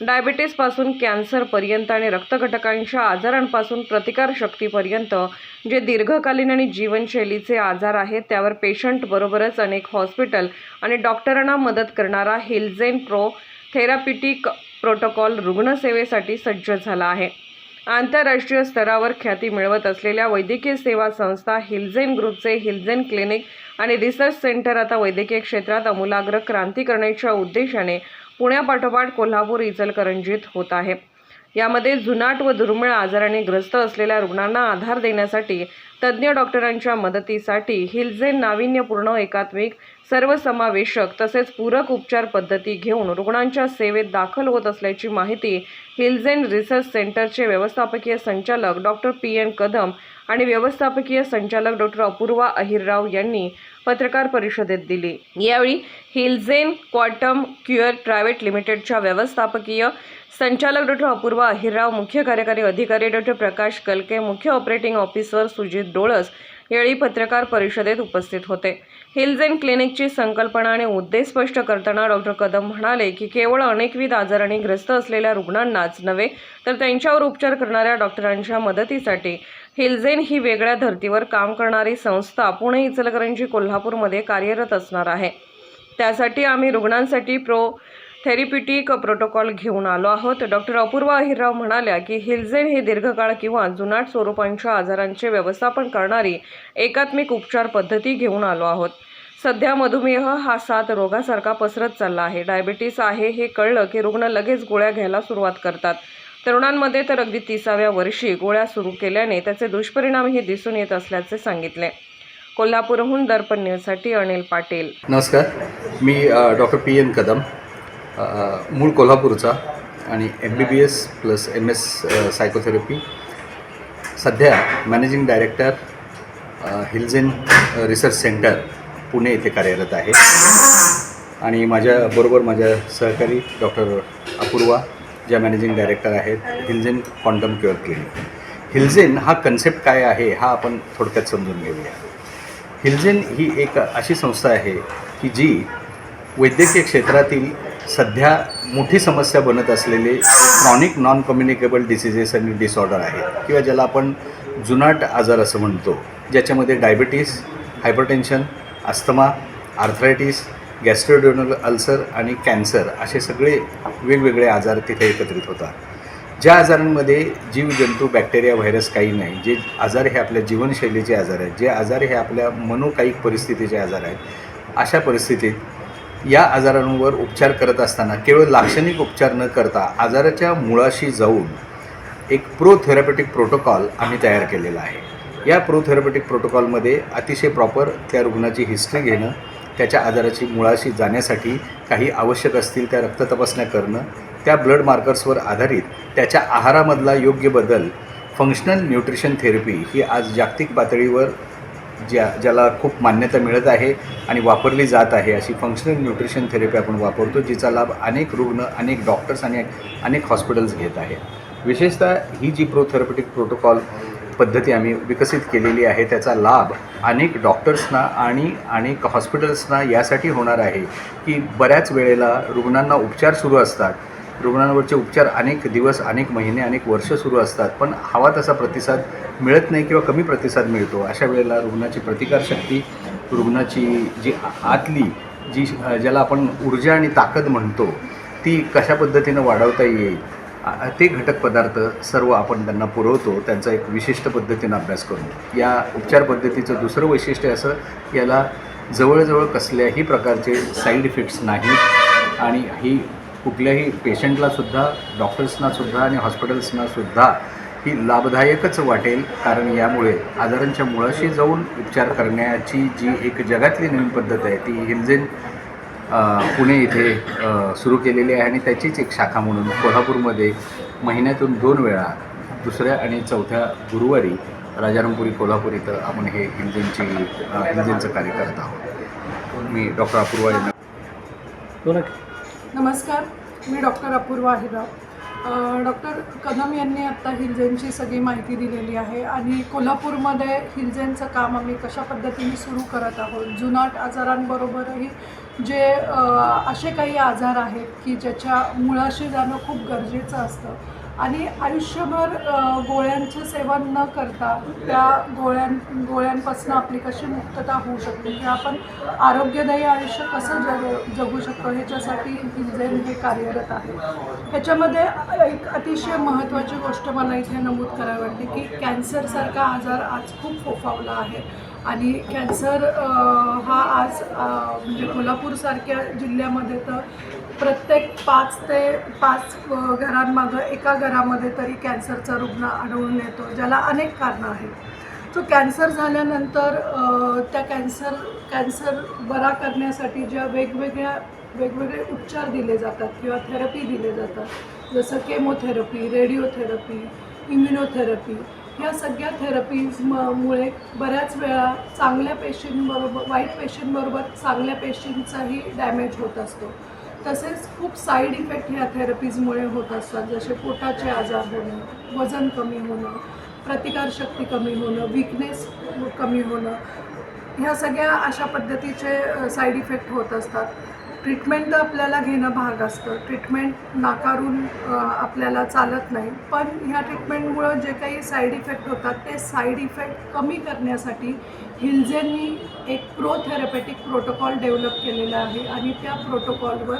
डायबिटीसपासून कॅन्सरपर्यंत आणि रक्तघटकांच्या आजारांपासून प्रतिकारशक्तीपर्यंत जे दीर्घकालीन आणि जीवनशैलीचे आजार आहेत त्यावर पेशंटबरोबरच अनेक हॉस्पिटल आणि डॉक्टरांना मदत करणारा हिलझेन प्रो थेरापिटिक प्रोटोकॉल रुग्णसेवेसाठी सज्ज झाला आहे. आंतरराष्ट्रीय स्तरावर ख्याती मिळवत असलेल्या वैद्यकीय सेवा संस्था हिलझेन ग्रुपचे हिलझेन क्लिनिक आणि रिसर्च सेंटर आता वैद्यकीय क्षेत्रात अमूलाग्र क्रांती करण्याच्या उद्देशाने पुण्यापाठोपाठ कोल्हापूर इचलकरंजीत होत आहे. यामध्ये जुनाट व दुर्मिळ आजाराने ग्रस्त असलेल्या रुग्णांना आधार देण्यासाठी तज्ज्ञ डॉक्टरांच्या मदतीसाठी हिलझेन नाविन्यपूर्ण एकात्मिक सर्वसमावेशक तसेच पूरक उपचार पद्धती घेऊन रुग्णांच्या सेवेत दाखल होत असल्याची माहिती हिलझेन रिसर्च सेंटरचे व्यवस्थापकीय संचालक डॉक्टर पी. एन. कदम आणि व्यवस्थापकीय संचालक डॉक्टर अपूर्वा अहिरराव यांनी पत्रकार परिषदेत दिली. यावेळी हिलझेन क्वाटम क्युअर प्रायव्हेट लिमिटेडच्या व्यवस्थापकीय संचालक डॉक्टर अपूर्वा अहिरराव मुख्य कार्यकारी अधिकारी डॉक्टर प्रकाश कलके मुख्य ऑपरेटिंग ऑफिसर सुजित डोळस यावेळी पत्रकार परिषदेत उपस्थित होते. हिलझेन क्लिनिकची संकल्पना आणि उद्देश स्पष्ट करताना डॉक्टर कदम म्हणाले की केवळ अनेकविध आजाराने ग्रस्त असलेल्या रुग्णांनाच नव्हे तर त्यांच्यावर उपचार करणाऱ्या डॉक्टरांच्या मदतीसाठी हिलझेन ही वेगळ्या धर्तीवर काम करणारी संस्था पुणे इचलकरंजी कोल्हापूरमध्ये कार्यरत असणार आहे. त्यासाठी आम्ही रुग्णांसाठी प्रो थेरिप्युटिक प्रोटोकॉल घेऊन आलो आहोत. डॉक्टर अपूर्वा अहिरराव म्हणाल्या की हिलझेन हे दीर्घकाळ किंवा जुनाट स्वरूपांच्या आजारांचे व्यवस्थापन करणारी एकात्मिक उपचार पद्धती घेऊन आलो आहोत. सध्या मधुमेह हा सात रोगासारखा पसरत चालला आहे. डायबिटीस आहे हे कळलं की रुग्ण लगेच गोळ्या घ्यायला सुरुवात करतात. तरुणांमध्ये तर अगदी तिसाव्या वर्षी गोळ्या सुरू केल्याने त्याचे दुष्परिणामही दिसून येत असल्याचे सांगितले. कोल्हापूरहून दर्पण न्यूजसाठी अनिल पाटील. नमस्कार. मी डॉक्टर पी एन कदम. मूळ कोल्हापूरचा आणि M B B S plus M S psychotherapy सध्या managing director Healzen research centre Pune येथे कार्यरत आहे. आणि माझ्याबरोबर माझ्या सहकारी डॉक्टर अपूर्वा ज्या मॅनेजिंग डायरेक्टर आहेत Healzen quantum cure clinic Healzen हा कन्सेप्ट काय आहे हा आपण थोडक्यात समजून घेऊया. हिलझेन ही एक अशी संस्था आहे की जी वैद्यकीय क्षेत्रातील सध्या मोठी समस्या बनत असलेले क्रॉनिक नॉन कम्युनिकेबल डिसिजेस आणि डिसऑर्डर आहेत किंवा ज्याला आपण जुनाट आजार असं म्हणतो ज्याच्यामध्ये diabetes hypertension asthma arthritis gastroduodenal ulcer आणि कॅन्सर असे सगळे वेगवेगळे आजार तिथे एकत्रित होतात. ज्या आजारांमध्ये जीवजंतू बॅक्टेरिया व्हायरस काही नाही जे आजार हे आपल्या जीवनशैलीचे आजार आहेत जे आजार हे आपल्या मनोकायिक परिस्थितीचे आजार आहेत अशा परिस्थितीत या आजारांवर उपचार करत असताना केवळ लाक्षणिक उपचार न करता आजाराच्या मुळाशी जाऊन एक प्रोथेरपेटिक प्रोटोकॉल आम्ही तयार केलेला आहे. या प्रोथेरपेटिक प्रोटोकॉलमध्ये अतिशय प्रॉपर त्या रुग्णाची हिस्ट्री घेणं त्याच्या आजाराची मुळाशी जाण्यासाठी काही आवश्यक असतील त्या रक्त तपासण्या करणं त्या ब्लड मार्कर्सवर आधारित त्याच्या आहारामधला योग्य बदल फंक्शनल न्यूट्रिशन थेरपी ही आज जागतिक पातळीवर ज्या ज्याला खूप मान्यता मिळत आहे आणि वापरली जात आहे अशी फंक्शनल न्यूट्रिशन थेरपी आपण वापरतो जिचा लाभ अनेक रुग्ण अनेक डॉक्टर्स आणि अनेक हॉस्पिटल्स घेत आहेत विशेषतः ही जी प्रोथेरपेटिक प्रोटोकॉल पद्धती आम्ही विकसित केलेली आहे त्याचा लाभ अनेक डॉक्टर्सना आणि अनेक हॉस्पिटल्सना यासाठी होणार आहे की बऱ्याच वेळेला रुग्णांना उपचार सुरू असतात रुग्णांवरचे उपचार अनेक दिवस अनेक महिने अनेक वर्ष सुरू असतात. पण हवा तसा प्रतिसाद मिळत नाही किंवा कमी प्रतिसाद मिळतो. अशा वेळेला रुग्णाची प्रतिकारशक्ती रुग्णाची जी आतली जी ज्याला आपण ऊर्जा आणि ताकद म्हणतो ती कशा पद्धतीनं वाढवता येईल? ते घटक पदार्थ सर्व आपण त्यांना पुरवतो. त्यांचा एक विशिष्ट पद्धतीनं अभ्यास करून. या उपचार पद्धतीचं दुसरं वैशिष्ट्य असं याला जवळजवळ कसल्याही प्रकारचे साईड इफेक्ट्स नाहीत. आणि ही कुठल्याही पेशंटलासुद्धा डॉक्टर्सनासुद्धा आणि हॉस्पिटल्सनासुद्धा ही लाभदायकच वाटेल. कारण यामुळे आजारांच्या मुळाशी जाऊन उपचार करण्याची जी एक जगातली नवीन पद्धत आहे ती हिंजेन पुणे इथे सुरू केलेली आहे आणि त्याचीच एक शाखा म्हणून कोल्हापूरमध्ये महिन्यातून दोन वेळा दुसऱ्या आणि चौथ्या गुरुवारी राजारामपुरी कोल्हापूर इथं आपण हे हिलजेनची अ, कार्य करत आहोत. मी डॉक्टर अपूर्वा यांना नमस्कार मी डॉक्टर अपूर्वा अहिरा डॉक्टर कदम यांनी आत्ता हिलजेनची सगळी माहिती दिलेली आहे आणि कोल्हापूरमध्ये हिलजेनचं काम आम्ही कशा पद्धतीने सुरू करत आहोत? जुनाट आजारांबरोबरही जे असे काही आजार आहेत की ज्याच्या मुळाशी जाणं खूप गरजेचं असतं. आणि आयुष्यभर गोळ्यांचं सेवन न करता त्या गोळ्यां गोळ्यांपासून आपली कशी मुक्तता होऊ शकते किंवा आपण आरोग्यदायी आयुष्य कसं जग जगू शकतो ह्याच्यासाठी इंजेन हे कार्यरत आहे. ह्याच्यामध्ये एक अतिशय महत्त्वाची गोष्ट मला इथे नमूद करावी वाटते की कॅन्सरसारखा आजार आज खूप फोफावला आहे. आणि कॅन्सर हा आज म्हणजे कोल्हापूरसारख्या जिल्ह्यामध्ये तर प्रत्येक पाच ते पाच घरांमागं एका घरामध्ये तरी कॅन्सरचा रुग्ण आढळून येतो ज्याला अनेक कारणं आहेत. तो कॅन्सर झाल्यानंतर त्या कॅन्सर कॅन्सर बरा करण्यासाठी ज्या वेगवेगळ्या वेगवेगळे उपचार दिले जातात किंवा थेरपी दिले जातात जसं केमोथेरपी रेडिओथेरपी इम्युनोथेरपी ह्या सगळ्या थेरपीज म मुळे बऱ्याच वेळा चांगल्या पेशींबरोबर वाईट पेशींबरोबर चांगल्या पेशींचाही डॅमेज होत असतो. तसेच खूप साईड इफेक्ट ह्या थेरपीजमुळे होत असतात. जसे पोटाचे आजार होणं वजन कमी होणं प्रतिकारशक्ती कमी होणं विकनेस कमी होणं ह्या सगळ्या अशा पद्धतीचे साईड इफेक्ट होत असतात. ट्रीटमेंट तर आपल्याला घेणं भाग असतं. ट्रीटमेंट नाकारून आपल्याला चालत नाही. पण ह्या ट्रीटमेंटमुळं जे काही साईड इफेक्ट होतात ते साईड इफेक्ट कमी करण्यासाठी हिलजेननी एक प्रो थेरपॅटिक प्रोटोकॉल डेव्हलप केलेला आहे. आणि त्या प्रोटोकॉलवर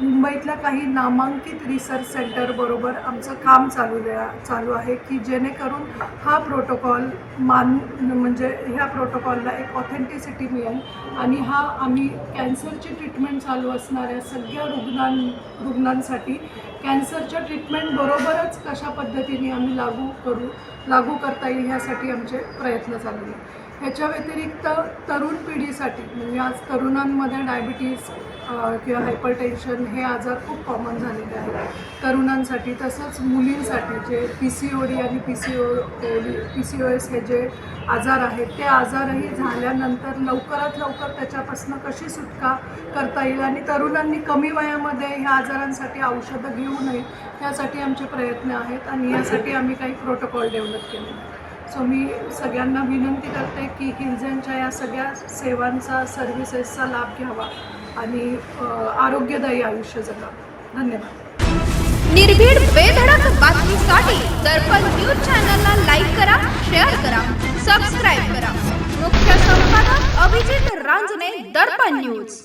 मुंबईतल्या काही नामांकित रिसर्च सेंटरबरोबर आमचं काम चालू द्या चालू आहे की जेणेकरून हा प्रोटोकॉल मान म्हणजे ह्या प्रोटोकॉलला एक ऑथेंटिसिटी मिळेल. आणि हा आम्ही कॅन्सरची ट्रीटमेंट चालू असणाऱ्या सगळ्या रुग्णां रुग्णांसाठी कॅन्सरच्या ट्रीटमेंटबरोबरच कशा पद्धतीने आम्ही लागू करू लागू करता येईल ह्यासाठी आमचे प्रयत्न चालू आहेत. ह्याच्या व्यतिरिक्त तरुण पिढीसाठी म्हणजे आज तरुणांमध्ये डायबिटीज किंवा हायपरटेन्शन हे आजार खूप कॉमन झालेले आहेत. तरुणांसाठी तसंच मुलींसाठी जे पी सी ओ डी आणि P C O P C O S हे जे आजार आहेत ते आजारही झाल्यानंतर लवकरात लवकर त्याच्यापासून कशी सुटका करता येईल आणि तरुणांनी कमी वयामध्ये ह्या आजारांसाठी औषधं घेऊ नये यासाठी आमचे प्रयत्न आहेत आणि यासाठी आम्ही काही प्रोटोकॉल डेव्हलप केलेले आहेत. सो मी सगळ्यांना विनंती करते की हिलजेनच्या या सगळ्या सेवांचा सर्व्हिसेसचा लाभ घ्यावा आणि आरोग्यदायी आयुष्य जगा. धन्यवाद. निर्भीड बेधडक बातमीसाठी दर्पण न्यूज चॅनलला लाईक करा शेअर करा सबस्क्राईब करा. मुख्य संपादक अभिजित रांजणे दर्पण न्यूज.